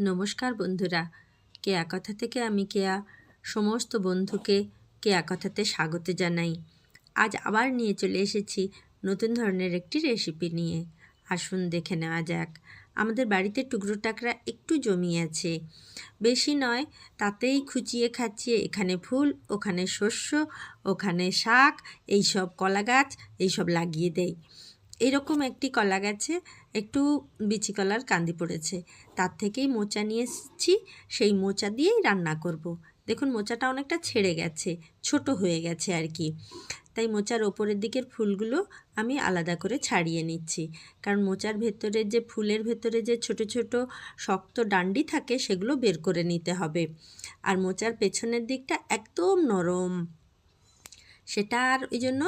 নমস্কার বন্ধুরা। কেয়া কথা থেকে আমি কেয়া। সমস্ত বন্ধুকে কেয়া কথাতে স্বাগত জানাই। আজ আবার নিয়ে চলে এসেছি নতুন ধরনের একটি রেসিপি নিয়ে। আসুন দেখে নেওয়া যাক। আমাদের বাড়িতে টুকরো টাকরা একটু জমি আছে। বেশি নয়, তাতেই খুচিয়ে খাচিয়ে এখানে ফুল, ওখানে শস্য, ওখানে শাক, এইসব কলা গাছ এইসব লাগিয়ে দেয় এরকম একটি কলা গাছে একটু বিচি কলার কান্দি পড়েছে। তার থেকেই মোচা নিয়ে এসেছি, সেই মোচা দিয়েই রান্না করব। দেখুন, মোচাটা অনেকটা ছেড়ে গেছে, ছোট হয়ে গেছে আর কি। তাই মোচার ওপরের দিকের ফুলগুলো আমি আলাদা করে ছাড়িয়ে নিচ্ছি। কারণ মোচার ভেতরে যে, ফুলের ভেতরে যে ছোট ছোট শক্ত ডান্ডি থাকে, সেগুলো বের করে নিতে হবে। আর মোচার পেছনের দিকটা একদম নরম। সেটা আর ওই জন্য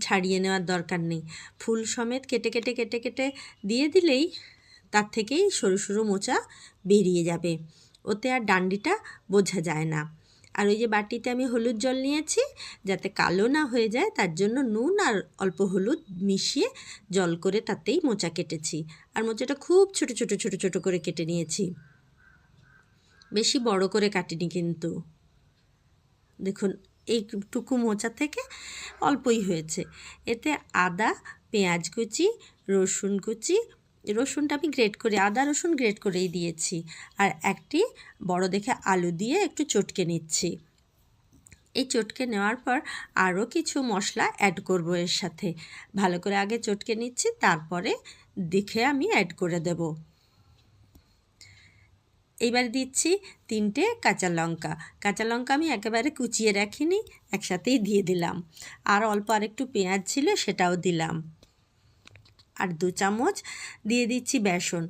ছাড়িয়ে নেওয়ার দরকার নেই। ফুল সমেত কেটে কেটে কেটে কেটে দিয়ে দিলেই তার থেকেই সরু সরু মোচা বেরিয়ে যাবে। ওতে আর ডান্ডিটা বোঝা যায় না। আর ওই যে বাটিতে আমি হলুদ জল নিয়েছি, যাতে কালো না হয়ে যায়, তার জন্য নুন আর অল্প হলুদ মিশিয়ে জল করে তাতেই মোচা কেটেছি। আর মোচাটা খুব ছোট ছোট ছোট ছোট করে কেটে নিয়েছি। বেশি বড় করে কাটিনি কিন্তু। দেখুন এইটুকু মোচা থেকে অল্পই হয়েছে। এতে আদা, পেঁয়াজ কুচি, রসুন কুচি, রসুনটা আমি গ্রেট করে, আদা, রসুন গ্রেট করেই দিয়েছি। আর একটি বড় দেখে আলু দিয়ে একটু চটকে নিচ্ছি। এই চটকে নেওয়ার পর আরও কিছু মশলা অ্যাড করব এর সাথে। ভালো করে আগে চটকে নিচ্ছি, তারপরে দেখে আমি অ্যাড করে দেবো। এইবার দিচ্ছি তিনটে কাঁচা লঙ্কা। কাঁচা লঙ্কা আমি একেবারে কুচিয়ে রাখিনি, একসাথেই দিয়ে দিলাম। আর অল্প আরেকটু পেঁয়াজ ছিল সেটাও দিলাম। আর দু চামচ দিয়ে দিচ্ছি বেসন।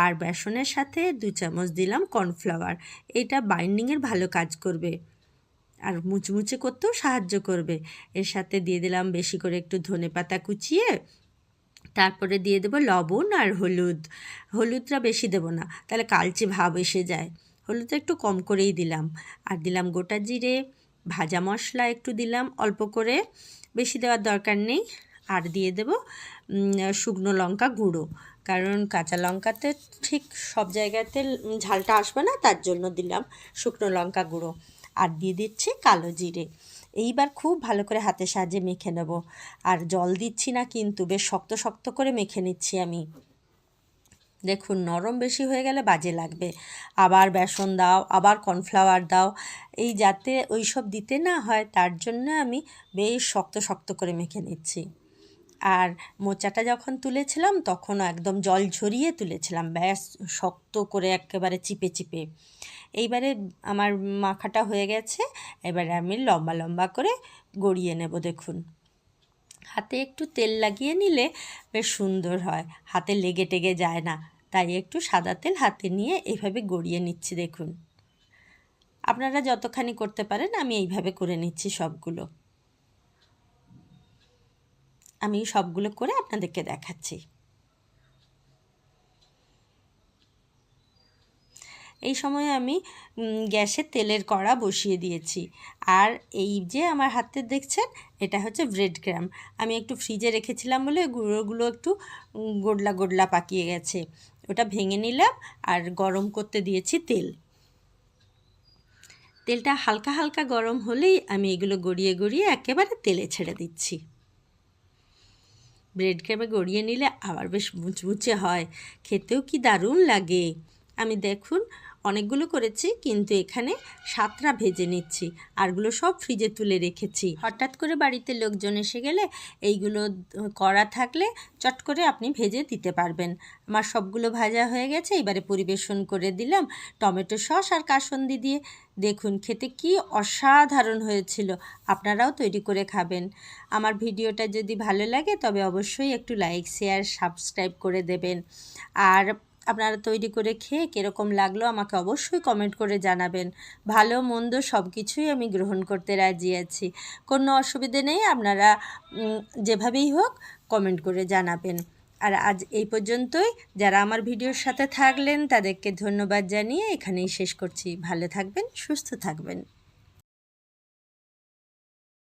আর বেসনের সাথে দু চামচ দিলাম কর্নফ্লাওয়ার। এটা বাইন্ডিংয়ের ভালো কাজ করবে। আর মুচমুচে করতেও সাহায্য করবে। এর সাথে দিয়ে দিলাম বেশি করে একটু ধনে পাতা কুচিয়ে তারপরে দিয়ে দেবো লবণ আর হলুদ। হলুদটা বেশি দেবো না, তাহলে কালচে ভাব এসে যায়। হলুদটা একটু কম করেই দিলাম। আর দিলাম গোটা জিরে, ভাজা মশলা একটু দিলাম অল্প করে, বেশি দেওয়ার দরকার নেই। আর দিয়ে দেব শুকনো লঙ্কা গুঁড়ো। কারণ কাঁচা লঙ্কাতে ঠিক সব জায়গাতে ঝালটা আসবে না, তার জন্য দিলাম শুকনো লঙ্কা গুঁড়ো। আর দিয়ে দিচ্ছি কালো জিরে। এইবার খুব ভালো করে হাতের সাহায্যে মেখে নেব। আর জল দিচ্ছি না কিন্তু, বেশ শক্ত শক্ত করে মেখে নিচ্ছি আমি। দেখুন, নরম বেশি হয়ে গেলে বাজে লাগবে। আবার বেসন দাও, আবার কর্নফ্লাওয়ার দাও। এই যাতে ওই সব দিতে না হয়, তার জন্য আমি বেশ শক্ত শক্ত করে মেখে নিচ্ছি। আর মোচাটা যখন তুলেছিলাম তখনও একদম জল ঝরিয়ে তুলেছিলাম। ব্যাস, শক্ত করে একেবারে চিপে চিপে। এইবারে আমার মাখাটা হয়ে গেছে। এবারে আমি লম্বা লম্বা করে গড়িয়ে নেব, দেখুন। হাতে একটু তেল লাগিয়ে নিলে বেশ সুন্দর হয়। হাতে লেগে টেগে যায় না। তাই একটু সাদা তেল হাতে নিয়ে এইভাবে গড়িয়ে নিচ্ছি, দেখুন। আপনারা যতখানি করতে পারেন, আমি এইভাবে করে নিচ্ছি সবগুলো। আমি সবগুলো করে আপনাদেরকে দেখাচ্ছি। এই সময় আমি গ্যাসে তেলের কড়া বসিয়ে দিয়েছি। আর এই যে আমার হাতে দেখছেন, এটা হচ্ছে ব্রেড ক্রাম। আমি একটু ফ্রিজে রেখেছিলাম বলে গুঁড়োগুলো একটু গোডলা গোডলা পাকিয়ে গেছে। ওটা ভেঙে নিলাম আর গরম করতে দিয়েছি তেল। তেলটা হালকা হালকা গরম হলেই আমি এগুলো গড়িয়ে গড়িয়ে একেবারে তেলে ছেড়ে দিচ্ছি। ব্রেড ক্রামে গড়িয়ে নিলে আবার বেশ মুচমুচে হয়। খেতেও কি দারুণ লাগে। আমি দেখুন অনেকগুলো করেছি, কিন্তু এখানে সাতটা ভেজে নিচ্ছি। আরগুলো সব ফ্রিজে তুলে রেখেছি। হঠাৎ করে বাড়িতে লোকজন এসে গেলে এইগুলো করা থাকলে চট করে আপনি ভেজে দিতে পারবেন। আমার সবগুলো ভাজা হয়ে গেছে, এবারে পরিবেশন করে দিলাম টমেটো সস আর কাসন্দি দিয়ে। দেখুন, খেতে কি অসাধারণ হয়েছিল। আপনারাও তৈরি করে খাবেন। আমার ভিডিওটা যদি ভালো লাগে, তবে অবশ্যই একটু লাইক, শেয়ার, সাবস্ক্রাইব করে দেবেন। আর আপনারা তৈরি করে খেয়ে কীরকম লাগল আমাকে অবশ্যই কমেন্ট করে জানাবেন। ভালো, মন্দ সব কিছুই আমি গ্রহণ করতে রাজি আছি। কোনো অসুবিধে নেই, আপনারা যেভাবেই হোক কমেন্ট করে জানাবেন। আর আজ এই পর্যন্তই। যারা আমার ভিডিওর সাথে থাকলেন তাদেরকে ধন্যবাদ জানিয়ে এখানেই শেষ করছি। ভালো থাকবেন, সুস্থ থাকবেন।